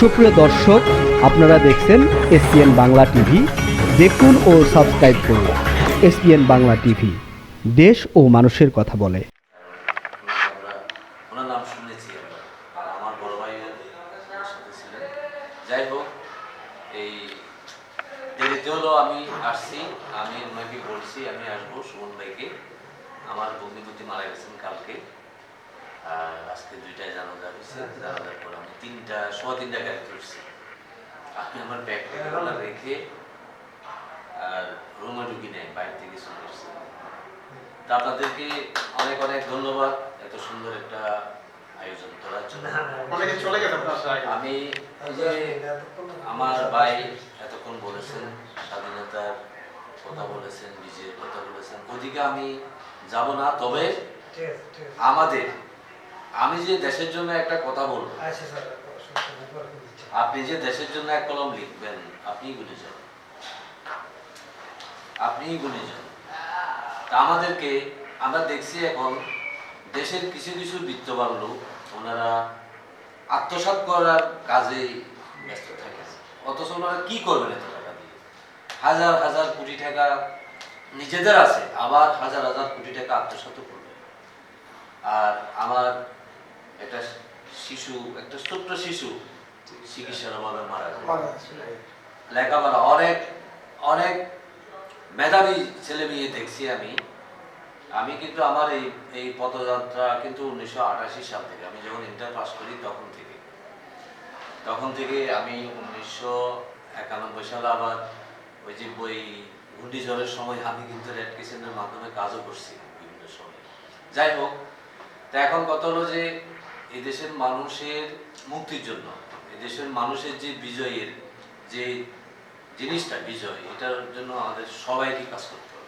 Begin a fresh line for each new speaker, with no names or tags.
সুপ্রিয় দর্শক, আপনারা দেখছেন এসপিএন বাংলা টিভি। দেখুন ও সাবস্ক্রাইব করুন এসপিএন বাংলা টিভি। দেশ ও মানুষের কথা বলে।
আমরা আমার বন্দিপতি মারা গেছেন কালকে। আর আজকে দুইটায় জানাজা হয়েছে, জানাজার পর তিনটা সোয়া তিনটা গাড়িতে উঠছি আমি আমার ব্যাগটা রেখে আর রুমে ঢুকি নেই বাইরে থেকে চলে এসেছি। তা আপনাদেরকে অনেক অনেক ধন্যবাদ এত সুন্দর একটা আয়োজন করার জন্য।
অনেকে চলে গেছে আপনার আগে
আমি যে আমার ভাই এতক্ষণ বলেছেন স্বাধীনতার কথা বলেছেন বিজয়ের কথা বলেছেন। ওদিকে আমি যাব না তবে আমাদের আমি যে দেশের জন্য একটা কথা বলব আপনি যে দেশের জন্য এক কলম লিখবেন আপনিই গুনে যান। আপনিই গুনে যান। তা আমাদেরকে আমরা দেখছি এখন দেশের কিছু কিছু বিত্তবান লোক ওনারা আত্মসাৎ করার কাজে ব্যস্ত থাকে। অথচ ওনারা কি করবেন এত টাকা দিয়ে? হাজার হাজার কোটি টাকা নিজেদের আছে আবার হাজার হাজার কোটি টাকা আত্মসাৎ করবে আর আমার একটা শিশু একটা ছোট্ট শিশু চিকিৎসার অভাবে মারা গেল। লেখাপড়া অনেক অনেক মেধাবী ছেলে মেয়ে দেখছি আমি। আমি কিন্তু আমার এই এই পদযাত্রা কিন্তু উনিশশো আটাশি সাল থেকে আমি যখন ইন্টার পাস করি তখন থেকে। তখন থেকে আমি উনিশশো একানব্বই সালে আবার ওই যে বই ঘূর্ণিঝড়ের সময় আমি কিন্তু রেড কিচেনের মাধ্যমে কাজও করছি বিভিন্ন সময়। যাই হোক তা এখন কথা হলো যে এই দেশের মানুষের মুক্তির জন্য, এদেশের দেশের মানুষের যে বিজয়ের যে জিনিসটা বিজয়, এটার জন্য আমাদের সবাইকে কাজ করতে হবে।